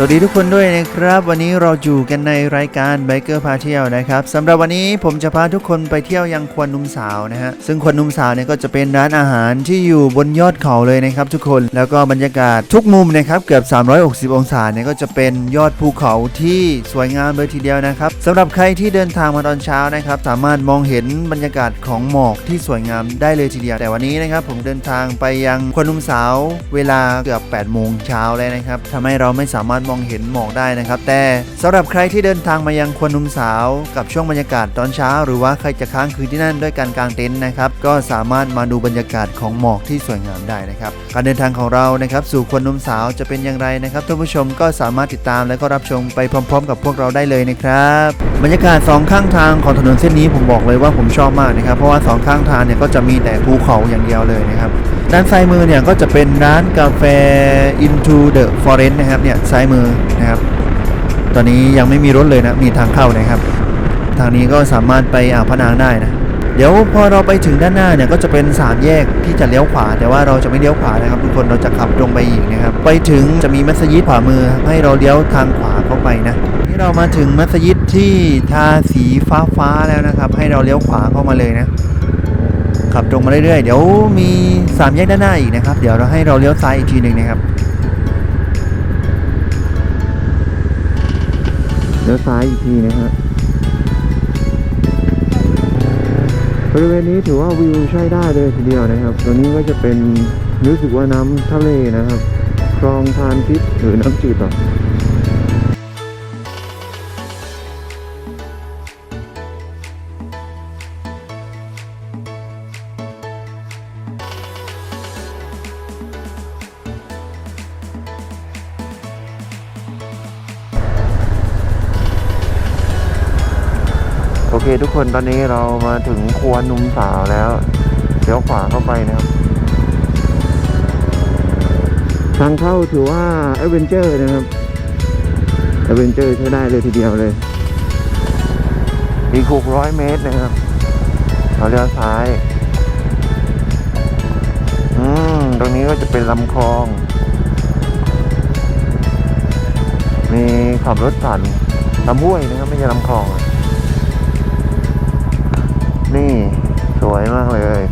สวัสดีทุกคนด้วยนะครับ วันนี้เราอยู่กันในรายการ Biker พาเที่ยวนะครับสำหรับวันนี้ผมจะพาทุกคนไปเที่ยวยังควนนุมสาวนะฮะซึ่งควนนุมสาวเนี่ยก็จะเป็นร้านอาหารที่อยู่บนยอดเขาเลยนะครับทุกคนแล้วก็บรรยากาศทุกมุมนะครับเกือบ 360 องศาเนี่ยก็จะเป็นยอดภูเขาที่สวยงามเลยทีเดียวนะครับสำหรับใครที่เดินทางมาตอนเช้านะครับสามารถมองเห็นบรรยากาศของหมอกที่สวยงามได้เลยทีเดียวแต่วันนี้นะครับผมเดินทางไปยังควนนุมสาวเวลาเกือบ8โมงเช้าเลยนะครับทำให้เราไม่สามารถมองเห็นหมอกได้นะครับ แต่สำหรับใครที่เดินทางมายังควนนุมสาวกับช่วงบรรยากาศตอนเช้า หรือว่าใครจะค้างคืนที่นั่นด้วยการกางเต็นท์นะครับ ก็สามารถมาดูบรรยากาศของหมอกที่สวยงามได้นะครับ การเดินทางของเรานะครับสู่ควนนุมสาวจะเป็นอย่างไรนะครับท่านผู้ชมก็สามารถติดตามและก็รับชมไปพร้อม ๆ กับพวกเราได้เลยนะครับบรรยากาศสองข้างทางของถนนเส้นนี้ผมบอกเลยว่าผมชอบมากนะครับเพราะว่าสองข้างทางเนี่ยก็จะมีแต่ภูเขาอย่างเดียวเลยนะครับ ด้านซ้ายมือเนี่ยก็จะเป็นร้านกาแฟ Into the Forest นะครับเนี่ยซ้ายมือนะครับ ตอนนี้ยังไม่มีรถเลยนะมีทางเข้านะครับ ทางนี้ก็สามารถไปอ่าวพนางได้นะเดี๋ยวพอเราไปถึงด้านหน้าเนี่ยก็จะเป็นสามแยกที่จะเลี้ยวขวา แต่ว่าเราจะไม่เลี้ยวขวานะครับทุกคนเราจะขับตรงไปอีกนะครับไปถึงจะมีมัสยิดขวามือให้เราเลี้ยวทางขวาเข้าไปนะนี่เรามาถึงมัสยิดที่ทาสีฟ้าฟ้าๆแล้วนะครับ ให้เราเลี้ยวขวาเข้ามาเลยนะ ขับตรงมาเรื่อยๆ เดี๋ยวมีสามแยกด้านหน้าอีกนะครับ เดี๋ยวเราให้เราเลี้ยวซ้ายอีกทีหนึ่งนะครับ เลี้ยวซ้ายอีกทีนะฮะบริเวณนี้ถือว่าวิวใช้ได้เลยทีเดียวนะครับ ตัวนี้ก็จะเป็นรู้สึกว่าน้ำทะเลนะครับ คลองทานทิพย์หรือน้ำจืดหรอ เคทุกคนตอนนี้เรามาถึงครัวนุ่มสาวแล้วเดี๋ยวขวาเข้าไปนะครับ ทางเข้าถือว่าแอเวนเจอร์นะครับแอเวนเจอร์ใช้ได้เลยทีเดียวเลย อีก600เมตรนะครับเราเลี้ยวซ้าย อืม ตรงนี้ก็จะเป็นลำคลอง มีขับรถผ่านลำห้วยนะครับ ไม่ใช่ลำคลอง สวยมากเลย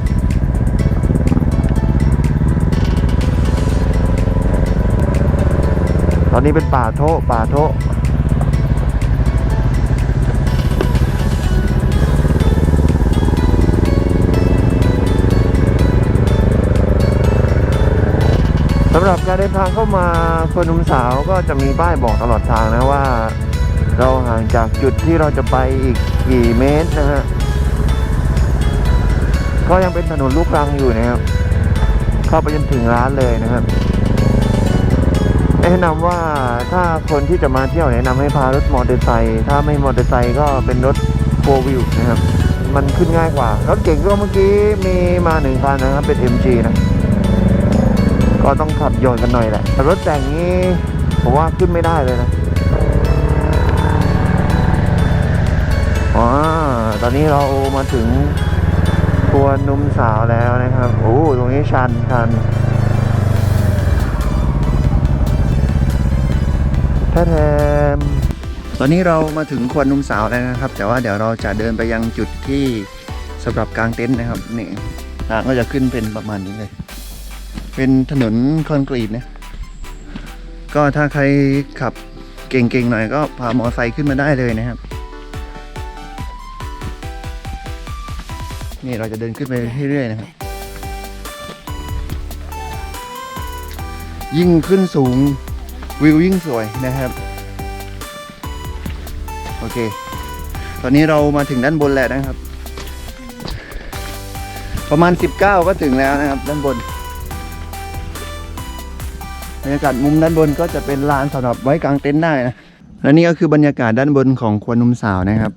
ตอนนี้เป็นป่าโทะป่าโทะสำหรับการเดินทางเข้ามาคนหนุ่มสาวก็จะมีป้ายบอกตลอดทางนะว่า เราห่างจากจุดที่เราจะไปอีกกี่เมตรนะฮะ ก็ยังเป็นถนนลูกรังอยู่นะครับ เข้าไปจนถึงร้านเลยนะครับ แนะนำว่าถ้าคนที่จะมาเที่ยวแนะนำให้พารถมอเตอร์ไซค์ถ้าไม่มอเตอร์ไซค์ก็เป็นรถโฟวิวนะครับ มันขึ้นง่ายกว่ารถเก่งก็เมื่อกี้มีมาหนึ่งคันนะครับเป็น MG นะก็ต้องขับโยนกันหน่อยแหละแต่รถแต่งนี้ผมว่าขึ้นไม่ได้เลยนะอ๋อตอนนี้เรามาถึง ตัวนุ่มสาวแล้วนะครับ โอ้ตรงนี้ชันชันแท้แทมตอนนี้เรามาถึงควนนุ่มสาวแล้วนะครับ แต่ว่าเดี๋ยวเราจะเดินไปยังจุดที่สำหรับกลางเต็นท์นะครับนี่ทางก็จะขึ้นเป็นประมาณนี้เลย เป็นถนนคอนกรีตนะ ก็ถ้าใครขับเก่งๆหน่อยก็พามอไซค์ขึ้นมาได้เลยนะครับ นี่เราจะเดินขึ้นไปเรื่อยๆนะครับ ยิ่งขึ้นสูงวิวยิ่งสวยนะครับ โอเค ตอนนี้เรามาถึงด้านบนแล้วนะครับ ประมาณ 19 ก็ถึงแล้วนะครับ ด้านบนบรรยากาศมุมด้านบนก็จะเป็นลานสำหรับไว้กางเต็นท์ได้นะและนี่ก็คือบรรยากาศด้านบนของควนหนุ่มสาวนะครับ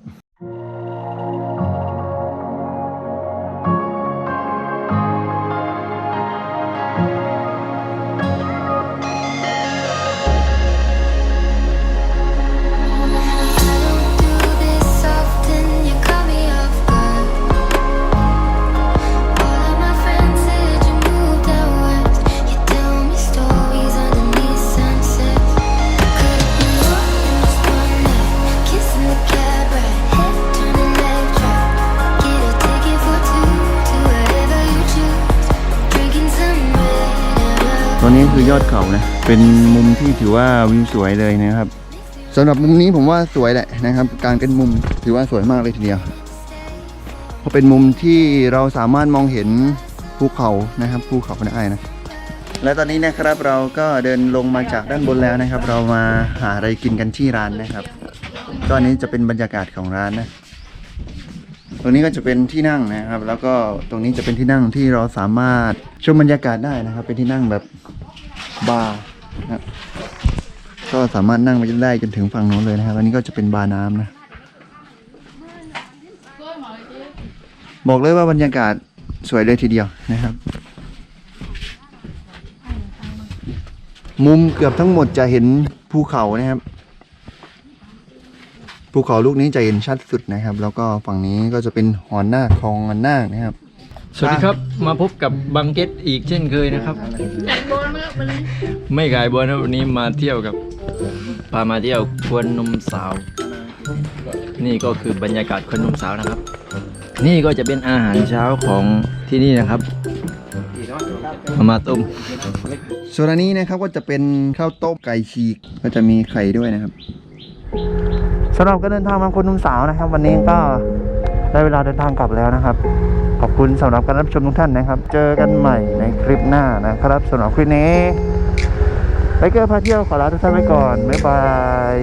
ตัวนี้คือยอดเขานะ เป็นมุมที่ถือว่าวิวสวยเลยนะครับสำหรับมุมนี้ผมว่าสวยแหละนะครับ การเป็นมุมถือว่าสวยมากเลยทีเดียวเพราะเป็นมุมที่เราสามารถมองเห็นภูเขานะครับภูเขาพนไอายนะและตอนนี้นะครับเราก็เดินลงมาจากด้านบนแล้วนะครับ เรามาหาอะไรกินกันที่ร้านนะครับก็อันนี้จะเป็นบรรยากาศของร้านนะตรงนี้ก็จะเป็นที่นั่งนะครับ แล้วก็ตรงนี้จะเป็นที่นั่งที่เราสามารถชมบรรยากาศได้นะครับ เป็นที่นั่งแบบ บาร์นะก็สามารถนั่งไปได้จนถึงฝั่งโน้นเลยนะครับอันนี้ก็จะเป็นบาร์น้ำนะ บอกเลยว่าบรรยากาศสวยเลยทีเดียวนะครับ มุมเกือบทั้งหมดจะเห็นภูเขานะครับภูเขาลูกนี้จะเห็นชัดสุดนะครับ แล้วก็ฝั่งนี้ก็จะเป็นหอนนาคลองมันนานะครับ สวัสดีครับ มาพบกับบังเก็ตอีกเช่นเคยนะครับ ไม่ขายบอลนะวันนี้มาเที่ยวกับพามาเที่ยวควนนมสาว นี่ก็คือบรรยากาศควนนมสาวนะครับ นี่ก็จะเป็นอาหารเช้าของที่นี่นะครับมามาต้มส่วนอันนี้นะครับก็จะเป็นข้าวต้มไก่ฉีก ก็จะมีไข่ด้วยนะครับสำหรับการเดินทางมาคนหนุ่มสาวนะครับ วันนี้ก็ได้เวลาเดินทางกลับแล้วนะครับขอบ คุณสำหรับการรับชมทุกท่านนะครับ เจอกันใหม่ในคลิปหน้านะครับสำหรับคลิปนี้ไปเกอร์พาเที่ยวขอลาทุกท่านไปก่อน บ๊ายบาย